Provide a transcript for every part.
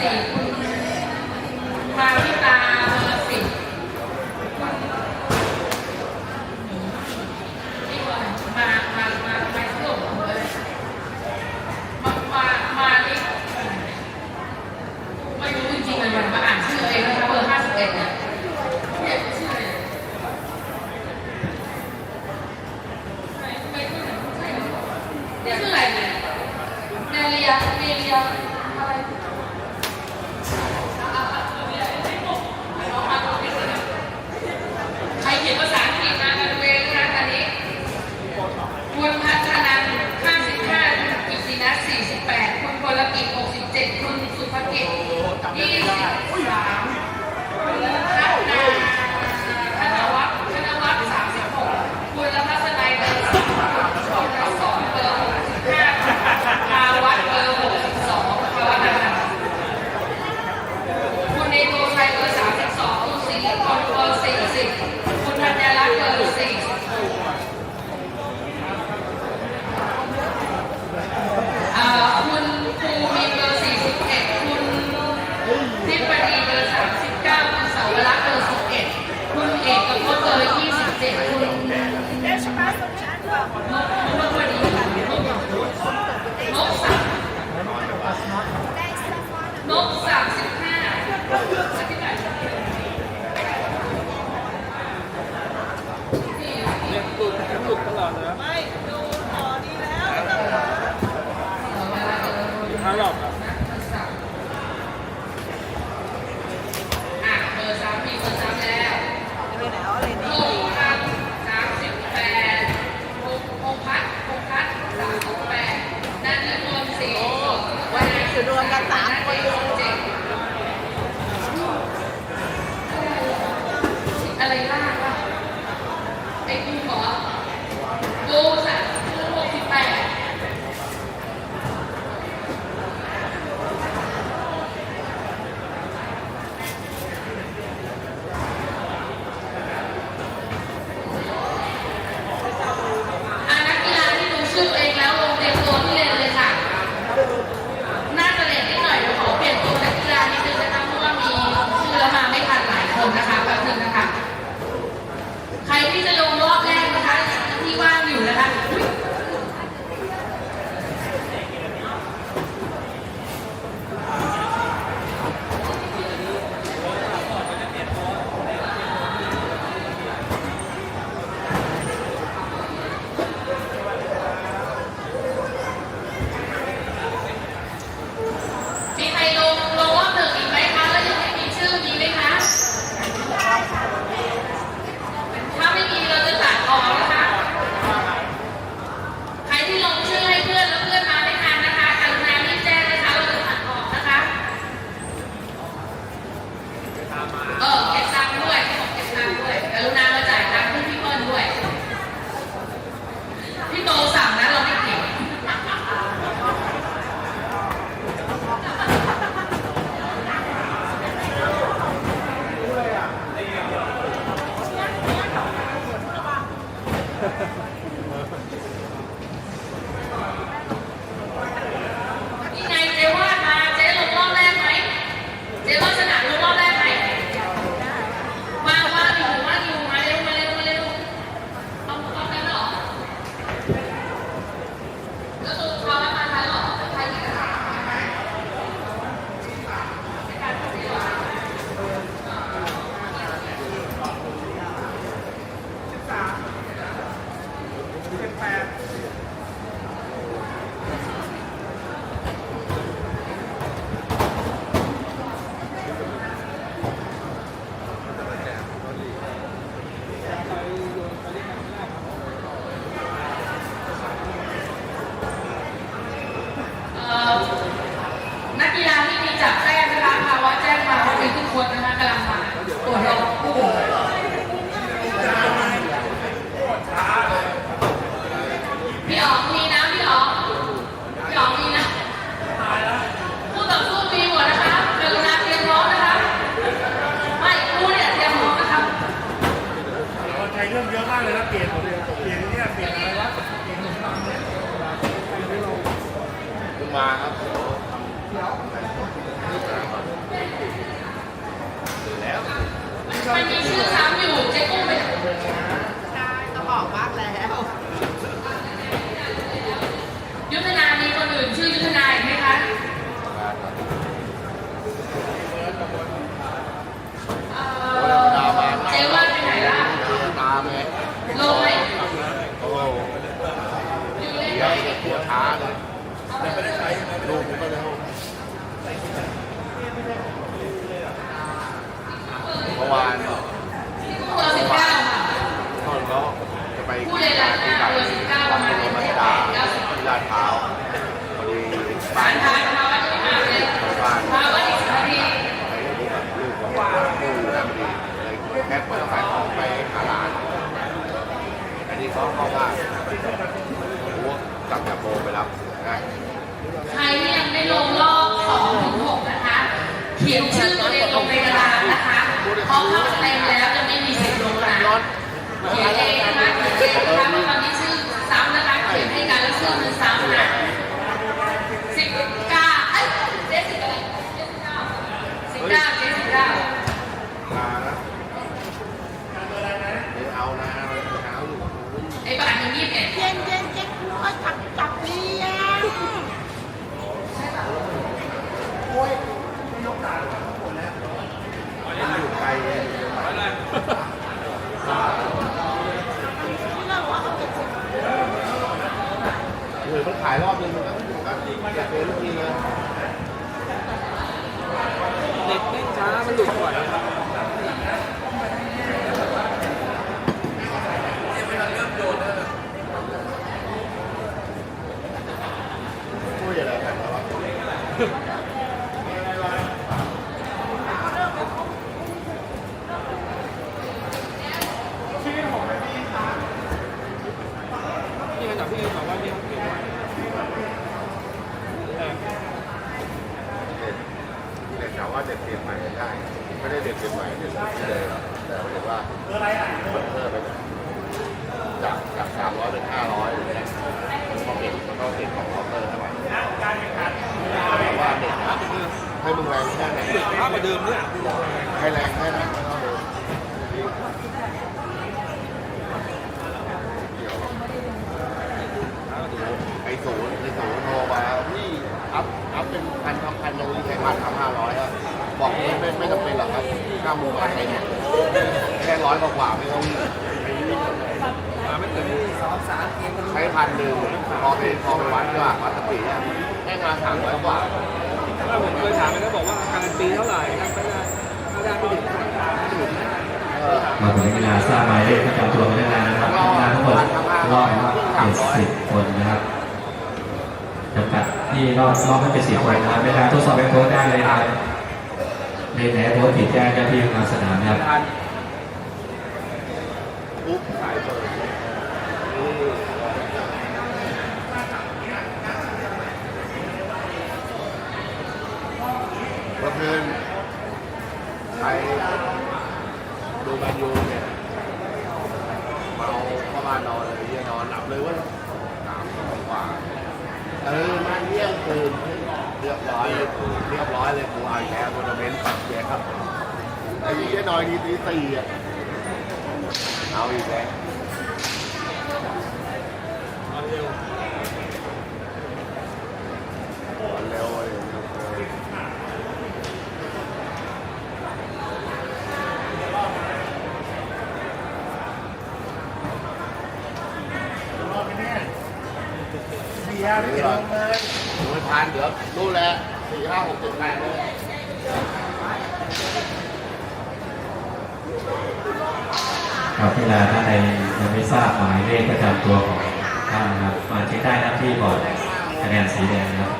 สิบภาวิตาเบอร์สิบนี่ว่ามา มา มามาเที่ยวมเลยมามามาดิไม่รู้จริงๆเลยมันมาอ่านชื่อเองนะคะเบอร์ห้าสิบเอ็ดเนี่ยเนี่ยชื่ออะไรเนี่ยเนลียาเนลีย Yeah. Both sides. พี่ออกนี่นะ นี้เขาเข้าบ้านรู้ว่ากลับจากโบไปรับนะใครที่ยังไม่ลงรอบสองถึงหกนะคะ เขียนชื่อตัวเองลงในกระดาษนะคะพราะเข้าเต็มแล้วจะไม่มีสิทธิ์ลงนะ ร้อน เขียนเองนะคะเขียนเองนะคะเพราะตอนนี้ชื่อซ้ำนะคะ เขียนให้กันแล้วชื่อมันซ้ำนะสิบเก้าเอ้ยเจ็ดสิบอะไรเจ็ดสิบเก้าสิบเก้าเจ็ดสิบเก้า มานะเดี๋ยวเอานะเอาอยู่ ไอ้บ้านยังยี่สิบเอ็ด เย็นเย็นเย็นโอ้ยจับจับเรียง อยู่ไกลเลย อะไร หรือมันขายรอบนึงมันก็ก็อยากเป็นลูกทีเลย เด็กเล่นช้ามันหลุดก่อน ช่วยอะไรกันวะ พี่ขนาดพี่บอกว่าพี่พี่ไหว แต่เด็กแต่ว่าเด็กเปลี่ยนใหม่ได้ ไม่ได้เด็กเปลี่ยนใหม่เด็กที่เดิมแต่ว่าเด็กว่ามันเพิ่มไปจากจากสามร้อยเป็นห้าร้อยอย่างเงี้ยมันก็เปลี่ยนมันก็เปลี่ยนของเคาน์เตอร์ให้มันว่าเด็กนะให้มึงแรงแค่ไหนเด็กช้ากว่าเดิมเนี่ยให้แรงแค่ไหนไอ้ศูนย์ไอ้ศูนย์โทรมาพี่อัพอัพเป็นพันทำพันยังมีใช้พันทำห้าร้อยอะ บอกไม่ไม่ไม่จำเป็นหรอกครับข้ามูมาใช้เนี่ยแค่ร้อยกว่าๆไม่ต้องไม่รีบมาไม่เกินนี่สองสามเกมใช้พันหนึ่งพอไปพอไปวัดก็วัดสติอะแค่งานสามร้อยกว่าถ้าผมเคยถามไปแล้วบอกว่าการันตีเท่าไหร่ถ้าไม่ได้ถ้าได้ไม่ถึงไม่ถึงเออมาถึงกีฬาทราบหมายเลขประจำตัวพนักงานนะครับพนักงานทั้งหมดร้อยเจ็ดสิบคนนะครับจำกัดที่รอบรอบให้เป็นสิบคนนะครับเวลาทดสอบเป็นโค้ดได้เลยนะครับ ในไหนโค้ดผิดแจ้งเจ้าที่ทาสนามนะครับปุ๊บขายเบอร์เมื่อคืนใครดูแมนยูเนี่ยเมาเข้าบ้านนอนเลยยี่ยนอนหลับเลยเว่าสามสองกว่าเออมาเที่ยงคืน เรียบร้อยเลยกูเรียบร้อยเลยกูเอาอีกแล้วทัวร์นาเมนต์ปักแกครับไอ้ยี่นอนทีตีสี่อะเอาอีกแล้ว เอาเร็ว มันเร็วเลยเบียร์ไม่ลงเลย ดูไม่ทันเดี๋ยวรู้แล้วสี่ห้าหกเจ็ดแปดเลยครับเวลาท่านใดยังไม่ทราบหมายเลขประจำตัวของท่านนะครับมาเช็คได้นะที่บอร์ดคะแนนสีแดงนะครับ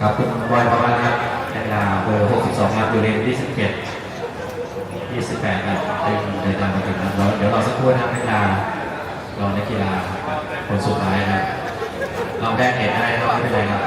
ครับคุณบอยประมาณนะครับนักกีฬาเบอร์ 62ครับอยู่เลน27 28ครับซึ่งเดินทางมาถึงแล้วเดี๋ยวรอสักครู่นะครับนักกีฬารอนักกีฬาคนสุดท้ายนะเราแดงเหตุได้นะครับไม่เป็นไรครับ